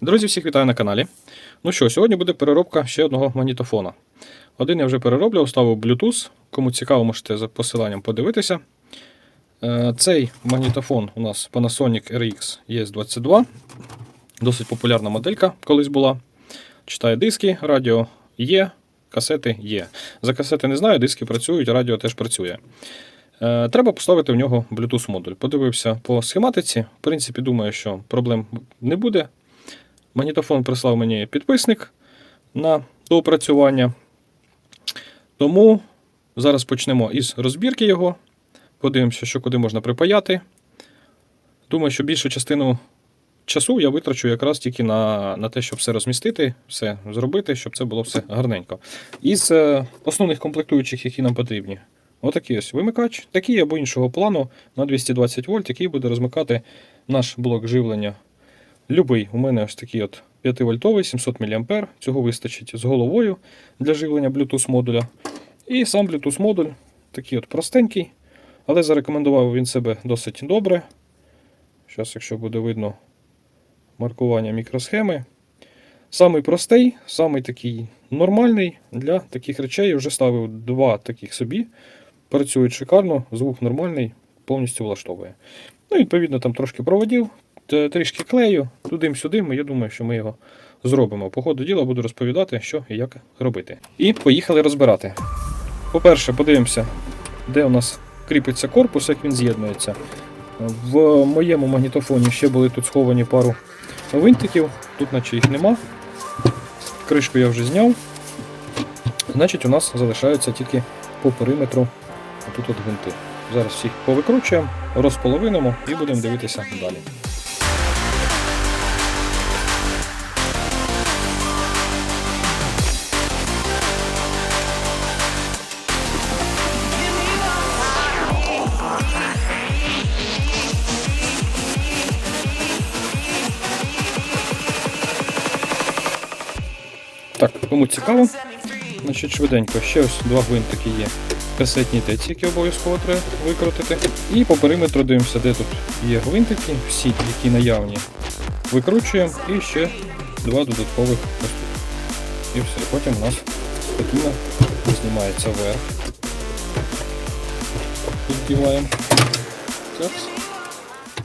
Друзі, всіх вітаю на каналі. Ну що, сьогодні буде переробка ще одного магнітофона. Один я вже перероблював, ставив Bluetooth. Кому цікаво, можете за посиланням подивитися. Е, Цей магнітофон у нас Panasonic RX ES22. Досить популярна моделька колись була. Читає диски, радіо є, касети є. За касети не знаю, диски працюють, радіо теж працює. Е, Треба поставити в нього Bluetooth модуль. Подивився по схематиці. В принципі, думаю, що проблем не буде. Магнітофон прислав мені підписник на доопрацювання. Тому зараз почнемо із розбірки його. Подивимося, що куди можна припаяти. Думаю, що більшу частину часу я витрачу якраз тільки на, на те, щоб все розмістити, все зробити, щоб це було все гарненько. Із е, основних комплектуючих, які нам потрібні, отакий ось вимикач, такий або іншого плану на 220 вольт, який буде розмикати наш блок живлення. Любий, у мене ось такий от 5-вольтовий, 700 мА. Цього вистачить з головою для живлення Bluetooth модуля. І сам Bluetooth модуль такий от простенький, але зарекомендував він себе досить добре. Зараз, якщо буде видно маркування мікросхеми. Самий простий, самий такий нормальний для таких речей. Я вже ставив два таких собі. Працюють шикарно, звук нормальний, повністю влаштовує. Ну, відповідно, там трошки проводів, трішки клею, туди-сюди. Я думаю, що ми його зробимо. По ходу діла буду розповідати, що і як робити. І поїхали розбирати. По-перше, подивимося, де у нас кріпиться корпус, як він з'єднується. В моєму магнітофоні ще були тут сховані пару винтиків, тут наче їх нема. Кришку я вже зняв. Значить, у нас залишаються тільки по периметру тут от гвинти. Зараз всіх повикручуємо, розполовинимо і будемо дивитися далі. Так, кому цікаво, значить швиденько, ще ось два гвинтики є. Касетні теці, які обов'язково треба викрутити. І по периметру дивимося, де тут є гвинтики, всі, які наявні, викручуємо і ще два додаткових ось. І все. Потім у нас спокійно знімається вверх. Піддіваємо.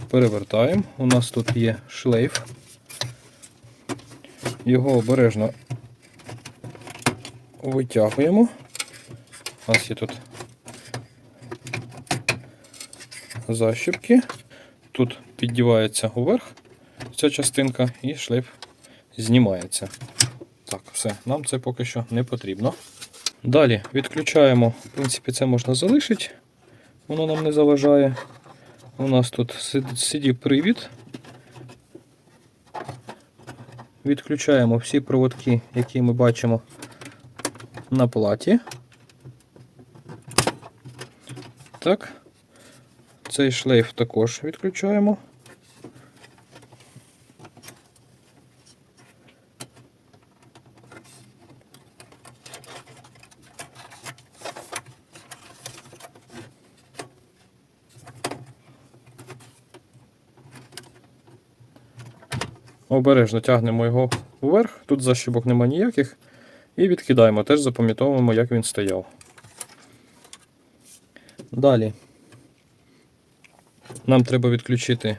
Перевертаємо. У нас тут є шлейф. Його обережно витягуємо. У нас є тут защіпки. Тут піддівається уверх ця частинка і шлейф знімається. Так, все, нам це поки що не потрібно. Далі відключаємо, в принципі, це можна залишити, воно нам не заважає. У нас тут cd привід. Відключаємо всі проводки, які ми бачимо на платі. Так. Цей шлейф також відключаємо. Обережно тягнемо його вверх, тут защібок нема ніяких. І відкидаємо, теж запам'ятовуємо, як він стояв. Далі нам треба відключити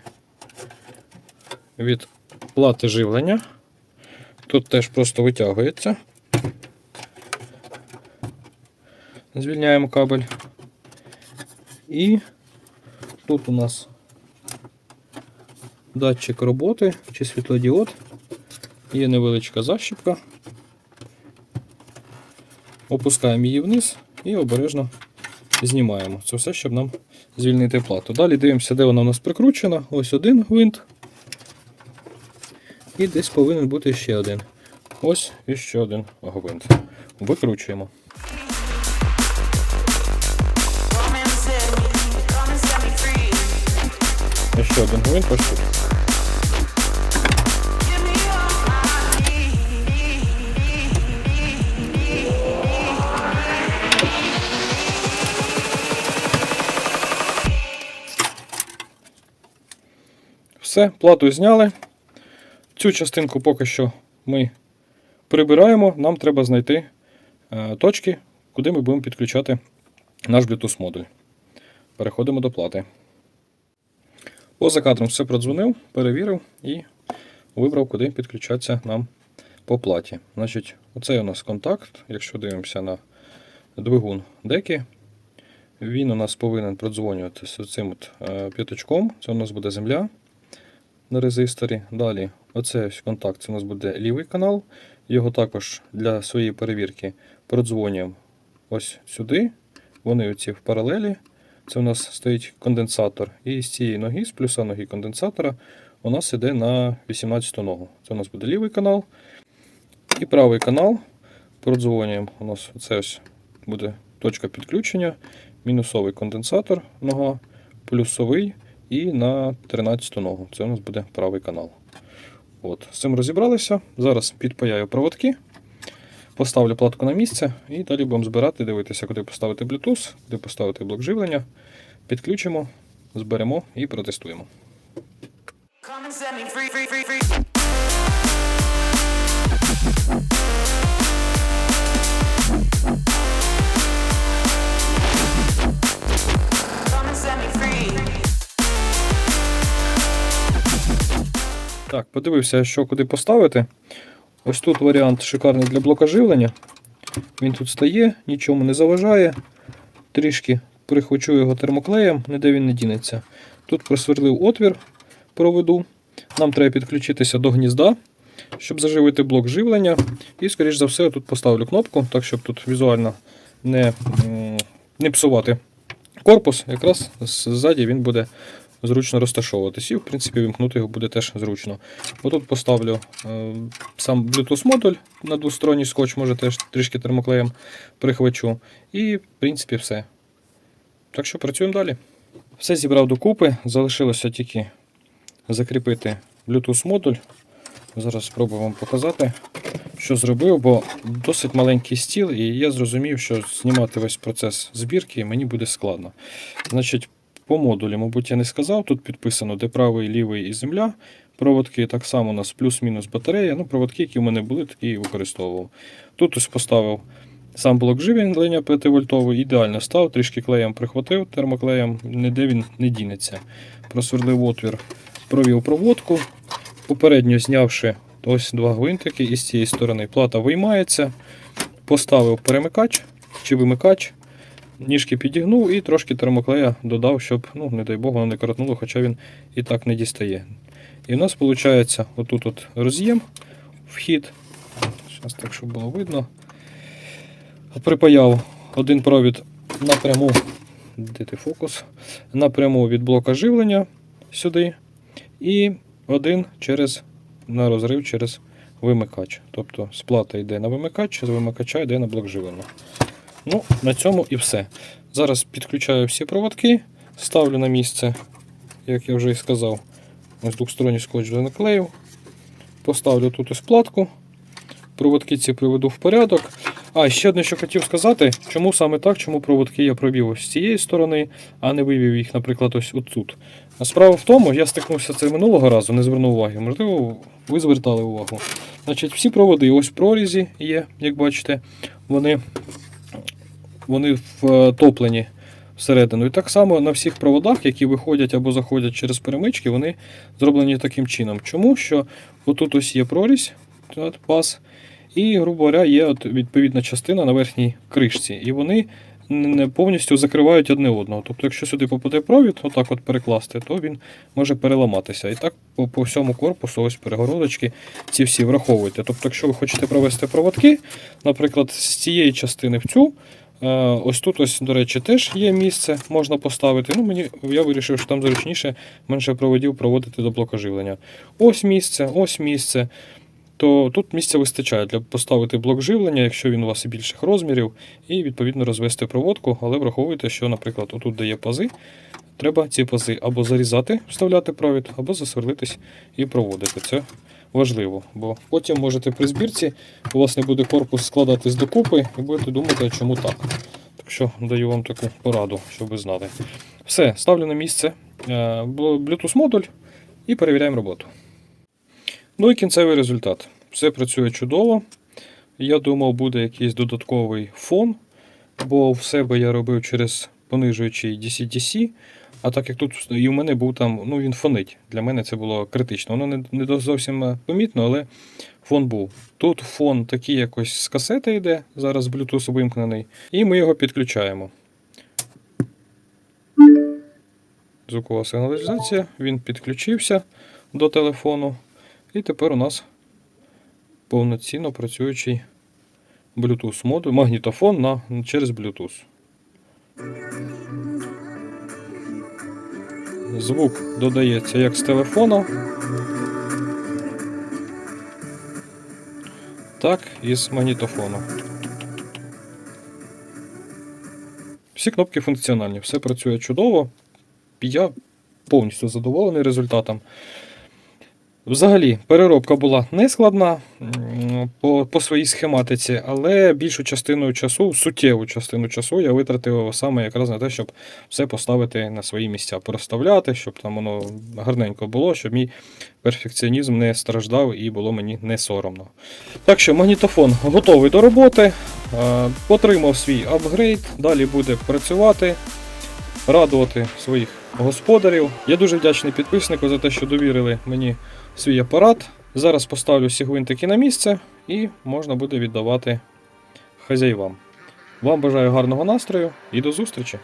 від плати живлення. Тут теж просто витягується. Звільняємо кабель. І тут у нас датчик роботи чи світлодіод. Є невеличка защіпка. Опускаємо її вниз і обережно знімаємо. Це все, щоб нам звільнити плату. Далі дивимося, де вона у нас прикручена. Ось один гвинт. І десь повинен бути ще один. Ось і ще один гвинт. Викручуємо. Ще один гвинт ось Все, плату зняли. Цю частинку поки що ми прибираємо. Нам треба знайти е, точки, куди ми будемо підключати наш Bluetooth модуль. Переходимо до плати. Поза кадром все продзвонив, перевірив і вибрав, куди підключатися нам по платі. Значить, оцей у нас контакт. Якщо дивимося на двигун деки, він у нас повинен продзвонювати з цим от е, п'ятачком. Це у нас буде земля на резисторі. Далі, оцей ось контакт, це у нас буде лівий канал. Його також для своєї перевірки продзвонюємо ось сюди. Вони оці в паралелі. Це у нас стоїть конденсатор. І з цієї ноги, з плюса ноги конденсатора, у нас іде на 18 ногу. Це у нас буде лівий канал. І правий канал. Продзвонюємо. У нас це ось буде точка підключення, мінусовий конденсатор нога, плюсовий і на 13 ногу. Це у нас буде правий канал. От, з цим розібралися. Зараз підпаяю проводки, поставлю платку на місце і далі будемо збирати, дивитися, куди поставити Bluetooth, куди поставити блок живлення. Підключимо, зберемо і протестуємо. Come and set me free, free, free, free. Так, подивився, що куди поставити. Ось тут варіант шикарний для блока живлення. Він тут стає, нічому не заважає. Трішки прихвачу його термоклеєм, ніде він не дінеться. Тут просверлив отвір проведу. Нам треба підключитися до гнізда, щоб заживити блок живлення. І, скоріш за все, тут поставлю кнопку, так щоб тут візуально не, не псувати корпус. Якраз ззаді він буде зручно розташовуватись. І, в принципі, вимкнути його буде теж зручно. Отут поставлю е, сам Bluetooth модуль на двосторонній скотч, може теж трішки термоклеєм прихвачу. І, в принципі, все. Так що працюємо далі. Все зібрав докупи, залишилося тільки закріпити Bluetooth модуль. Зараз спробую вам показати, що зробив, бо досить маленький стіл, і я зрозумів, що знімати весь процес збірки мені буде складно. Значить, по модулі, мабуть, я не сказав. Тут підписано, де правий, лівий і земля. Проводки так само у нас плюс-мінус батарея. Ну, проводки, які в мене були, такі і використовував. Тут ось поставив сам блок живлення 5 вольтовий, ідеально став, трішки клеєм прихватив термоклеєм, ніде він не дінеться. Просверлив отвір, провів проводку. Попередньо знявши ось два гвинтики, і з цієї сторони плата виймається. Поставив перемикач чи вимикач, ніжки підігнув і трошки термоклея додав, щоб, ну, не дай Бог, не коротнуло, хоча він і так не дістає. І в нас виходить отут от роз'єм, вхід. Зараз так, щоб було видно. Припаяв один провід напряму, де ти фокус, напряму від блока живлення сюди. І один через, на розрив через вимикач. Тобто сплата йде на вимикач, з вимикача йде на блок живлення. Ну, на цьому і все. Зараз підключаю всі проводки, ставлю на місце, як я вже і сказав, ось двохсторонній скотч вже наклеїв. Поставлю тут ось платку. Проводки ці приведу в порядок. А, ще одне, що хотів сказати, чому саме так, чому проводки я провів ось з цієї сторони, а не вивів їх, наприклад, ось отут. А справа в тому, я стикнувся це минулого разу, не звернув уваги. Можливо, ви звертали увагу. Значить, всі проводи ось прорізі є, як бачите, вони, вони втоплені всередину. І так само на всіх проводах, які виходять або заходять через перемички, вони зроблені таким чином. Чому? Що отут ось є прорізь, от, і, грубо говоря, є от відповідна частина на верхній кришці. І вони не повністю закривають одне одного. Тобто, якщо сюди попаде провід, отак от перекласти, то він може переламатися. І так по, по всьому корпусу, ось перегородочки, ці всі враховуйте. Тобто, якщо ви хочете провести проводки, наприклад, з цієї частини в цю. Е, Ось тут, ось, до речі, теж є місце, можна поставити. Ну, мені, я вирішив, що там зручніше менше проводів проводити до блока живлення. Ось місце, ось місце. То тут місця вистачає для поставити блок живлення, якщо він у вас і більших розмірів, і відповідно розвести проводку. Але враховуйте, що, наприклад, отут де є пази, треба ці пази або зарізати, вставляти провід, або засверлитись і проводити. Це важливо, бо потім можете при збірці у вас не буде корпус складатись докупи, і будете думати, чому так. Так що даю вам таку пораду, щоб ви знали. Все, ставлю на місце е, Bluetooth модуль і перевіряємо роботу. Ну і кінцевий результат. Все працює чудово. Я думав, буде якийсь додатковий фон, бо в себе я робив через понижуючий DC-DC, а так як тут і в мене був там, ну він фонить. Для мене це було критично. Воно не, не зовсім е, помітно, але фон був. Тут фон такий якось з касети йде, зараз Bluetooth вимкнений, і ми його підключаємо. Звукова сигналізація, він підключився до телефону. І тепер у нас повноцінно працюючий Bluetooth модуль, магнітофон на, через Bluetooth. Звук додається як з телефону, так і з магнітофону. Всі кнопки функціональні, все працює чудово. Я повністю задоволений результатом. Взагалі, переробка була не складна по, по своїй схематиці, але більшу частину часу, суттєву частину часу я витратив саме якраз на те, щоб все поставити на свої місця, переставляти, щоб там воно гарненько було, щоб мій перфекціонізм не страждав і було мені не соромно. Так що магнітофон готовий до роботи, отримав свій апгрейд, далі буде працювати, радувати своїх господарів. Я дуже вдячний підписнику за те, що довірили мені свій апарат. Зараз поставлю всі гвинтики на місце і можна буде віддавати хазяївам. Вам бажаю гарного настрою і до зустрічі!